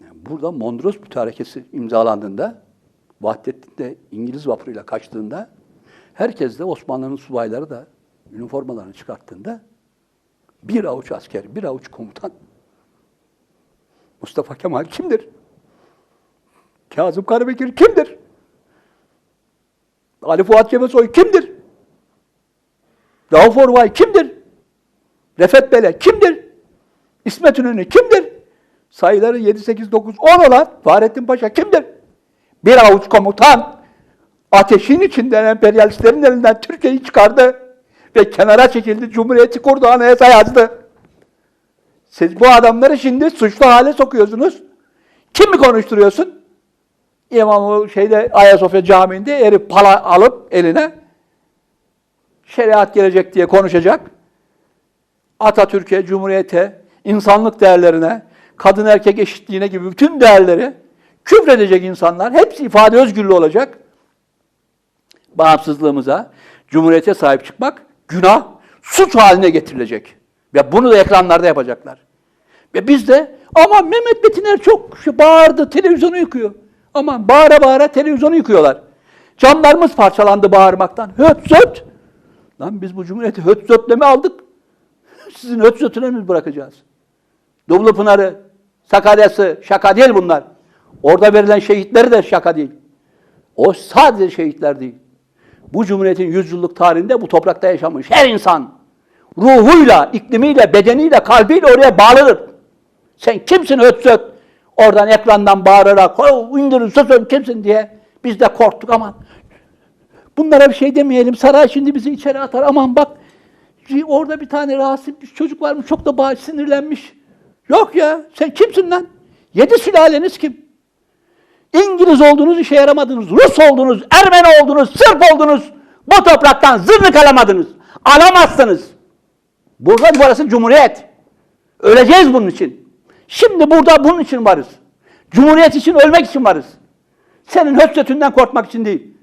Burada Mondros Mütarekesi imzalandığında, Vahdettin de İngiliz vapuruyla kaçtığında, herkes de Osmanlı'nın subayları da üniformalarını çıkarttığında bir avuç asker, bir avuç komutan Mustafa Kemal kimdir? Kazım Karabekir kimdir? Ali Fuat Cebesoy kimdir? Rauf Orvay kimdir? Refet Bele kimdir? İsmet İnönü kimdir? Sayıları 7, 8, 9, 10 olan Fahrettin Paşa kimdir? Bir avuç komutan ateşin içinden emperyalistlerin elinden Türkiye'yi çıkardı ve kenara çekildi, Cumhuriyeti kurdu, anayasa yazdı. Siz bu adamları şimdi suçlu hale sokuyorsunuz. Kim mi konuşturuyorsun? İmam şeyde Ayasofya Camii'nde herif pala alıp eline şeriat gelecek diye konuşacak. Atatürk'e, Cumhuriyet'e, insanlık değerlerine, kadın erkek eşitliğine gibi bütün değerleri küfredecek insanlar. Hepsi ifade özgürlüğü olacak. Bağımsızlığımıza, Cumhuriyet'e sahip çıkmak günah, suç haline getirilecek. Ve bunu da ekranlarda yapacaklar. Ve biz de aman Mehmet Betiner çok şu bağırdı, televizyonu yıkıyor. Aman bağıra bağıra televizyonu yıkıyorlar. Camlarımız parçalandı bağırmaktan. Höt zöt. Lan biz bu cumhuriyeti höt zötle mi aldık? Sizin höt zötüne mi bırakacağız? Dumlu Pınarı, Sakarya'sı şaka değil bunlar. Orada verilen şehitleri de şaka değil. O sadece şehitler değil. Bu cumhuriyetin yüzyıllık tarihinde bu toprakta yaşamış her insan ruhuyla, iklimiyle, bedeniyle, kalbiyle oraya bağlanır. Sen kimsin öt? Oradan ekrandan bağırarak "Oh, indirin susun kimsin diye biz de korktuk aman. Bunlara bir şey demeyelim. Saray şimdi bizi içeri atar. Aman bak orada bir tane rahatsız bir çocuk varmış çok da bağ sinirlenmiş. Yok ya sen kimsin lan? Yedi sülaleniz kim? İngiliz oldunuz işe yaramadınız. Rus oldunuz, Ermeni oldunuz, Sırp oldunuz. Bu topraktan zırnık alamadınız. Alamazsınız. Burada burası Cumhuriyet. Öleceğiz bunun için. Şimdi burada bunun için varız. Cumhuriyet için ölmek için varız. Senin hötsötünden korkmak için değil.